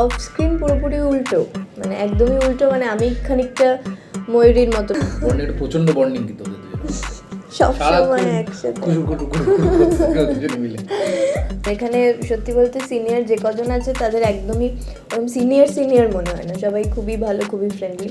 Off screen পুরোপুরি উল্টো। মানে একদমই উল্টো মানে আমি খানিকটা ময়ূরীর মতো। প্রচণ্ড বন্ডিং কিন্তু সবসময় একসাথে। এখানে সত্যি বলতে সিনিয়র যে কজন আছে তাদের একদমই ওরকম সিনিয়র সিনিয়র মনে হয় না। সবাই খুবই ভালো খুবই ফ্রেন্ডলি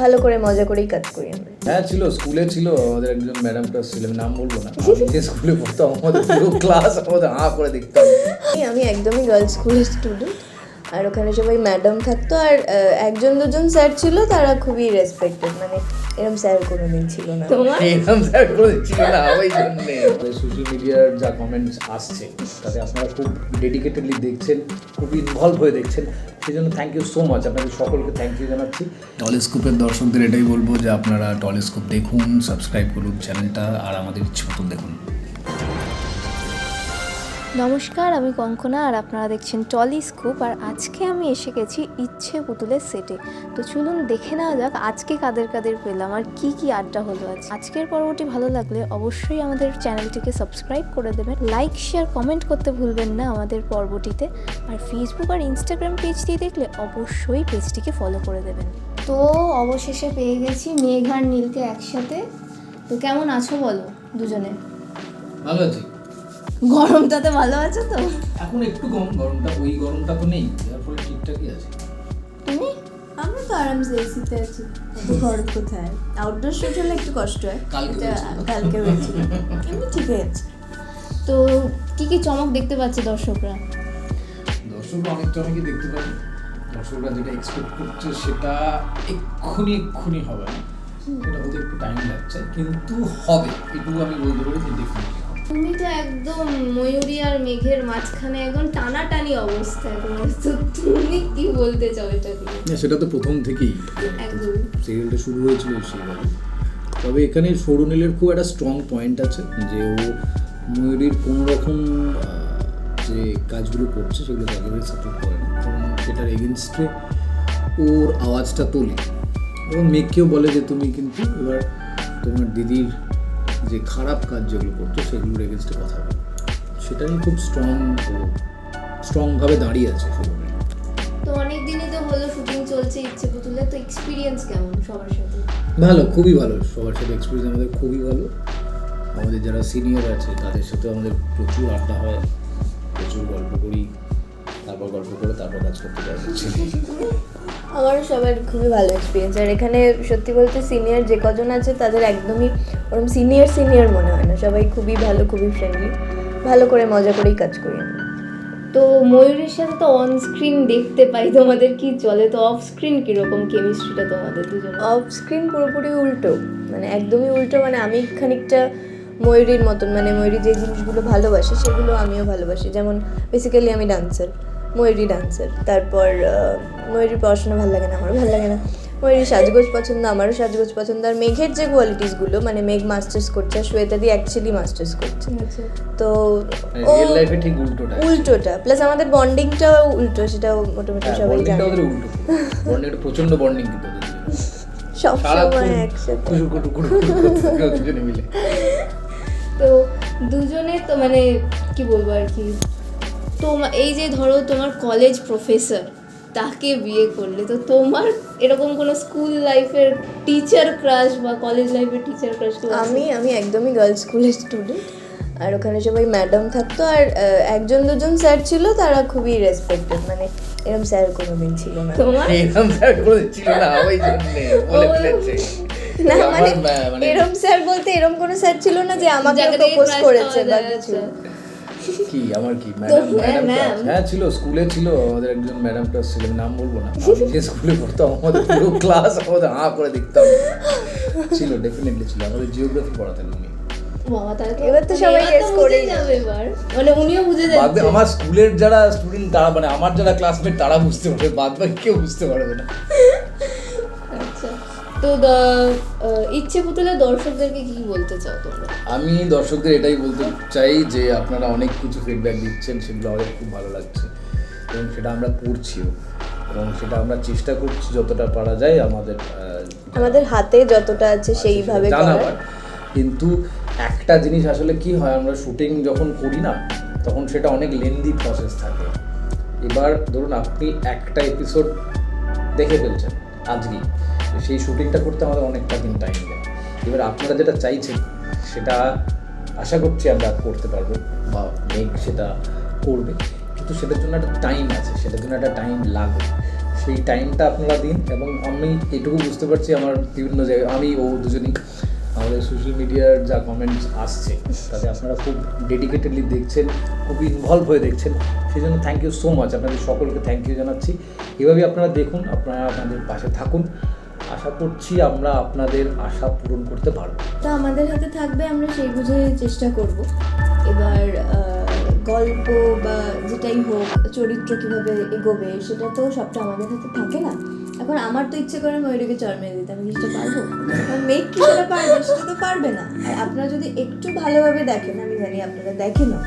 ভালো করে মজা করেই কাজ করি আমরা। হ্যাঁ ছিল স্কুলে ছিল। আমাদের একজন ম্যাডাম ক্লাস ছিল আমি নাম বলব না। যে স্কুলে পড়তাম আমাদের পুরো ক্লাস আমাদের হাঁ করে দেখতাম। আমি একদমই গার্লস স্কুলের স্টুডেন্ট আর ওখানে সবাই ম্যাডাম থাকতো আর একজন দুজন স্যার ছিল তারা খুবই রেসপেক্টেড মানে এরকম স্যার কোনোদিন ছিল না। এরকম স্যার করে ছিল না ওই জন্যে। সোশ্যাল মিডিয়ার যা কমেন্টস আসছে তাতে আপনারা খুব ডেডিকেটেডলি দেখছেন খুব ইনভলভ হয়ে দেখছেন। সেই জন্য থ্যাংক ইউ সো মাচ আপনাদের সকলকে থ্যাংক ইউ জানাচ্ছি। টলিস্কোপের দর্শকদের এটাই বলব যে আপনারা টলিস্কোপ দেখুন সাবস্ক্রাইব করুন চ্যানেলটা আর আমাদের ইচ্ছে মতন দেখুন। নমস্কার, আমি কঙ্কনা আর আপনারা দেখছেন টলি স্কুপ আর আজকে আমি এসে গেছি ইচ্ছে পুতুলের সেটে। তো চলুন দেখে নেওয়া যাক আজকে কাদের কাদের পেলাম আর কি কি আড্ডা হলো আজ। আজকের পর্বটি ভালো লাগলে অবশ্যই আমাদের চ্যানেলটিকে সাবস্ক্রাইব করে দেবেন, লাইক, শেয়ার, কমেন্ট করতে ভুলবেন না আমাদের পর্বটিতে। আর ফেসবুক আর ইনস্টাগ্রাম পেজটি দেখলে অবশ্যই পেজটিকে ফলো করে দেবেন। তো অবশেষে পেয়ে গেছি মেঘ আর নীলকে একসাথে। তো কেমন আছো বলো দুজনে? ভালো আছি। গরমটাতে ভালো আছো তো? এখন একটু কম গরমটা ওই গরমটা তো নেই যার ফলে ঠিকঠাকই আছে। তুমি? আমরা তো আরামসে এসিতে আছি। এত গরম কোথায়? আউটডোর শুট হলে একটু কষ্ট হয়। কালকে কালকে হয়েছিল। এমনি ঠিক আছে। তো কি কি চমক দেখতে পাচ্ছে দর্শকরা? দর্শকরা অনেকটা অনেকই দেখতে পাবে। দর্শকরা যেটা এক্সপেক্ট করছে সেটা এক্ষুনি এক্ষুনি হবে না। এটা হতে একটু টাইম লাগছে কিন্তু হবে। এটুকু আমি বলতে পারি যে ডেফিনেটলি তুমি তো একদম ময়ূরী আর মেঘের মাঝখানে একদম টানাটানি অবস্থায় তোমার তো তুমি কি বলতে চাও এটা না, সেটা তো প্রথম থেকেই। একদম। সিরিয়ালটা শুরু হয়েছিল সেইভাবে। তবে এখানে সরুনীলের খুব একটা স্ট্রং পয়েন্ট আছে যে ও ময়ূরীর কোনো রকম যে কাজগুলো করছে সেগুলো একেবারে সাপোর্ট করে না। কারণ সেটার এগেনস্টে ওর আওয়াজটা তোলে। এবং মেঘকেও বলে যে তুমি কিন্তু এবার তোমার দিদির যে খারাপ কাজ যেগুলো করতো সেগুলোর এগেনস্টে কথা বলো। সেটা নিয়ে খুব স্ট্রং স্ট্রংভাবে দাঁড়িয়ে আছে তো অনেক দিনই তো হলো শুটিং চলছে ইচ্ছে পুতুলে তো এক্সপিরিয়েন্স কেমন সবার সাথে? ভালো খুবই ভালো। সবার সাথে এক্সপিরিয়েন্স আমাদের খুবই ভালো। আমাদের যারা সিনিয়র আছে তাদের সাথে আমাদের প্রচুর আড্ডা হয়। প্রচুর গল্প করি তারপর গল্প করে তারপর কাজ করতে যাওয়া হচ্ছে আমারও সবার খুবই ভালো এক্সপিরিয়েন্স আর এখানে সত্যি বলতে সিনিয়র যে কজন আছে তাদের একদমই ওরকম সিনিয়র সিনিয়র মনে হয় না। সবাই খুবই ভালো খুবই ফ্রেন্ডলি ভালো করে মজা করেই কাজ করি তো ময়ূরের সাথে তো অন স্ক্রিন দেখতে পাই। তোমাদের কি চলে? তো অফ স্ক্রিন কীরকম কেমিস্ট্রিটা তোমাদের দুজন অফ স্ক্রিন পুরোপুরি উল্টো। মানে একদমই উল্টো। মানে আমি খানিকটা ময়ূরীর মতন। মানে ময়ূরী যে জিনিসগুলো ভালোবাসে সেগুলো আমিও ভালোবাসি। যেমন বেসিক্যালি আমি ডান্সার ময়ূরী ডান্সার তারপর ময়ূরীর পড়াশোনা ভালো লাগে না আমারও ভালো লাগে না ময়ূরীর সাজগোজ পছন্দ আমারও সাজগোজ পছন্দ আর মেঘের যে কোয়ালিটিসগুলো মানে মেঘ মাস্টার্স করছে আর শ্বেতা দি অ্যাকচুয়ালি মাস্টার্স করছে আচ্ছা তো ও ঠিক উল্টোটা উল্টোটা প্লাস আমাদের বন্ডিংটাও উল্টো সেটাও মোটামুটি সবাই জানে প্রচণ্ড বন্ডিং কিন্তু ওদের দুজনে একসাথে তো দুজনে তো মানে কি বলব আর কি তো এই যে ধরো তোমার কলেজ প্রফেসর তাকে বিয়ে করলে তো তোমার এরকম কোনো স্কুল লাইফের টিচার ক্রাশ বা কলেজ লাইফের টিচার ক্রাশ আমি আমি একদমই গার্লস স্কুলের স্টুডেন্ট আর ওখানে সবাই ম্যাডাম থাকতো আর একজন দুজন স্যার ছিল তারা খুবই রেসপেক্টেড মানে এরকম স্যার কোনোদিন ছিল না। তোমার? এরকম স্যার করে ছিল না ওই জন্যে বলে না মানে মানে এরম স্যার বলতে এরম কোনো স্যার ছিল না যে আমাকে প্রপোজ করেছে বা কিছু। আচ্ছা। কি? আমার কি? ম্যাডাম হ্যাঁ, ছিল স্কুলে ছিল। আমাদের একজন ম্যাডাম ক্লাস ছিল নাম বলব না। আমি যে স্কুলে পড়তাম আমাদের পুরো ক্লাস আমাদের হাঁ করে দেখতাম। ছিল ডেফিনেটলি ছিল। আমাদের জিওগ্রাফি পড়াতেন উনি। বাবা তাহলে তো এবার তো মানে মানে আমার স্কুলের যারা স্টুডেন্ট তারা মানে আমার যারা ক্লাসমেট তারা বুঝতে পারবে। বাদ বাকি কেউ বুঝতে পারবে না। তো ইচ্ছে পুতুলে দর্শকদেরকে কি বলতে চাও তোমরা? আমি দর্শকদের এটাই বলতে চাই যে আপনারা অনেক কিছু ফিডব্যাক দিচ্ছেন সেগুলো আমাদের খুব ভালো লাগছে এবং সেটা আমরা করছিও এবং সেটা আমরা চেষ্টা করছি যতটা পারা যায় আমাদের আমাদের হাতে যতটা আছে সেইভাবে করার। জানাবার কিন্তু একটা জিনিস আসলে কি হয় আমরা শুটিং যখন করি না তখন সেটা অনেক লেন্দি প্রসেস থাকে। এবার ধরুন আপনি একটা এপিসোড দেখে ফেলছেন। আজকেই সেই শুটিংটা করতে আমাদের অনেকটা দিন টাইম দেয় এবার আপনারা যেটা চাইছেন, সেটা আশা করছি আমরা করতে পারব বা মেঘ সেটা করবে। কিন্তু সেটার জন্য একটা টাইম আছে, সেটার জন্য একটা টাইম লাগবে। সেই টাইমটা আপনারা দিন এবং আমি এটুকু বুঝতে পারছি আমার বিভিন্ন জায়গায়, আমি ও দুজনেই আমাদের সোশ্যাল মিডিয়ার যা কমেন্টস আসছে, তাতে আপনারা খুব ডেডিকেটেডলি দেখছেন, খুব ইনভলভ হয়ে দেখছেন। সেই জন্য থ্যাংক ইউ সো মাচ আপনাদের সকলকে থ্যাংক ইউ জানাচ্ছি। এভাবেই আপনারা দেখুন, আপনারা আপনাদের পাশে থাকুন। আশা করছি আমরা আপনাদের আশা পূরণ করতে পারব। তো আমাদের হাতে থাকবে, আমরা সেই বুঝে চেষ্টা করব। এবার গল্প বা যেটাই হোক, চরিত্র কীভাবে এগোবে, সেটা তো সবটা আমাদের হাতে থাকে না। এখন আমার তো ইচ্ছে করে ময়ূরীকে চর মেরে দিতে, আমি কি সেটা পারব? মেঘ কি সেটা পারবে, সেটা তো পারবে না। আর আপনারা যদি একটু ভালোভাবে দেখেন, আমি জানি আপনারা দেখেনও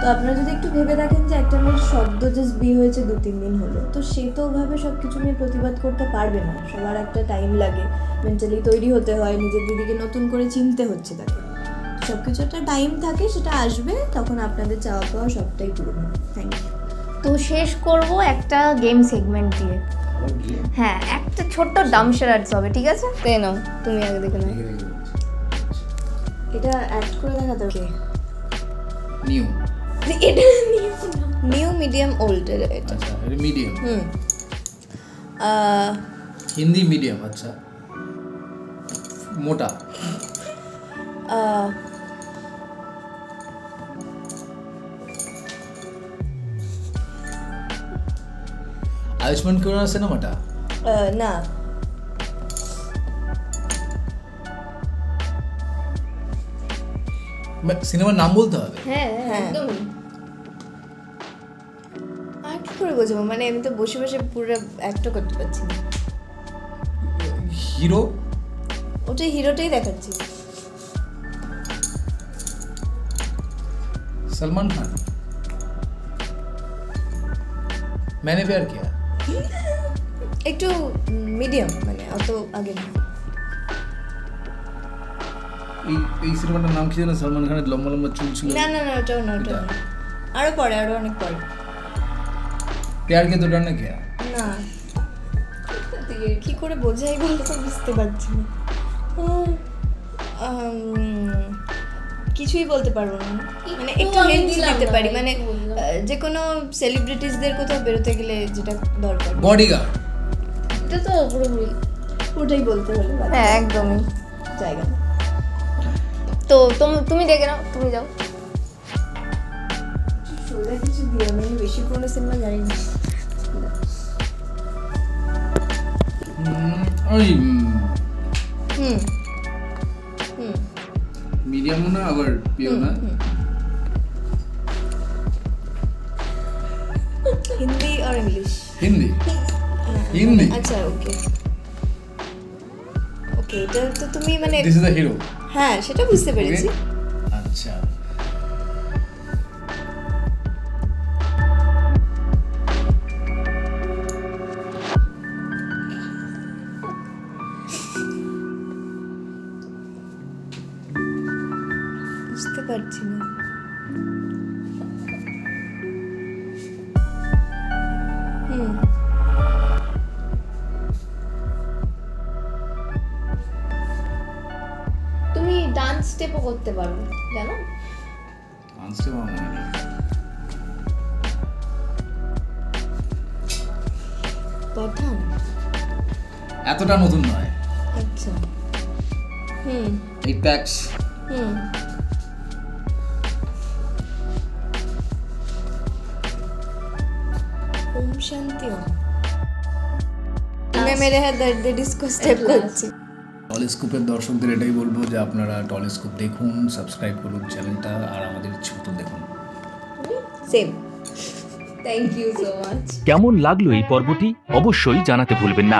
তো আপনারা যদি একটু ভেবে দেখেন যে একটা মেয়ের শব্দ জাস্ট বিয়ে হয়েছে দু, তিন দিন হলো, তো সে তো ওভাবে সব কিছু নিয়ে প্রতিবাদ করতে পারবে না। সবার একটা টাইম লাগে মেন্টালি তৈরি হতে হয়, নিজের দিদিকে নতুন করে চিনতে হচ্ছে তাকে। সব কিছু একটা টাইম থাকে, সেটা আসবে, তখন আপনাদের চাওয়া পাওয়া সবটাই হবে। থ্যাংক ইউ তো শেষ করব একটা গেম সেগমেন্ট দিয়ে। হ্যাঁ একটা ছোট্ট ডামশারার্স হবে ঠিক আছে? তে নাও তুমি আগে দেখে নাও। এটা অ্যাড করে দেখাতে হবে নিউ এটা নিউ মিডিয়াম ওল্ড এটা। আচ্ছা এটা মিডিয়াম হুম। হিন্দি মিডিয়াম আচ্ছা। মোটা। আয়ুষ্মান খুরানা সিনেমাটা আহ, না সিনেমার নাম বলতে হবে হ্যাঁ হ্যাঁ। একদমই আর কি করে বোঝাবো মানে আমি তো বসে বসে পুরো অ্যাক্টও করতে পারছি না হিরো ওটাই হিরোটাই দেখাচ্ছি सलमान खान मैंने प्यार किया একটু মিডিয়াম মানে অত আগে না। এই এই সিনেমাটার নাম কি জানো? সলমান খানের লম্বা লম্বা চুল ছিল। না না না ওটাও না ওটাও না। আরও পরে আরও অনেক পরে। প্যার কে তো ডানে কিয়া না। কি করে বোঝাই বলতে বুঝতে পারছি না। কিছুই বলতে পারব না। মানে একটু হিন্ট দিতে পারি। মানে যে কোনো সেলিব্রিটিসদের কোথাও বেরোতে গেলে যেটা দরকার। বডিগার্ড এটা তো পুরোপুরি ওটাই বলতে হলে হ্যাঁ একদমই। জায়গা। তো তুমি তুমি দেখে নাও তুমি যাও। সোজা কিছু দিয়ে আমি বেশি কোনো সিনেমা জানি না ওই হুম। মিডিয়ামও না আবার পিও না? হিন্দি আর ইংলিশ। হিন্দি? হিন্দি? আচ্ছা ওকে। ওকে এটা তো তুমি মানে দিস ইজ দ্য হিরো হ্যাঁ সেটা বুঝতে পেরেছি। আচ্ছা। পারছি না। তুমি ডান্স স্টেপও করতে পারো জানো? আনস্টে আমার মনে নেই। পাঠান। এতটা নতুন নয়। আচ্ছা। হুম। এই প্যাক্স হুম। শান্তি ওম मैं मेरे हाथ दर्द डिस्को स्टेप করছি টলিস্কোপের দর্শকদের এটাই বলবো যে আপনারা টলিস্কোপ দেখুন সাবস্ক্রাইব করুন চ্যানেলটা আর আমাদের ছোট দেখুন same thank you so much কেমন লাগলো এই পর্বটি অবশ্যই জানাতে ভুলবেন না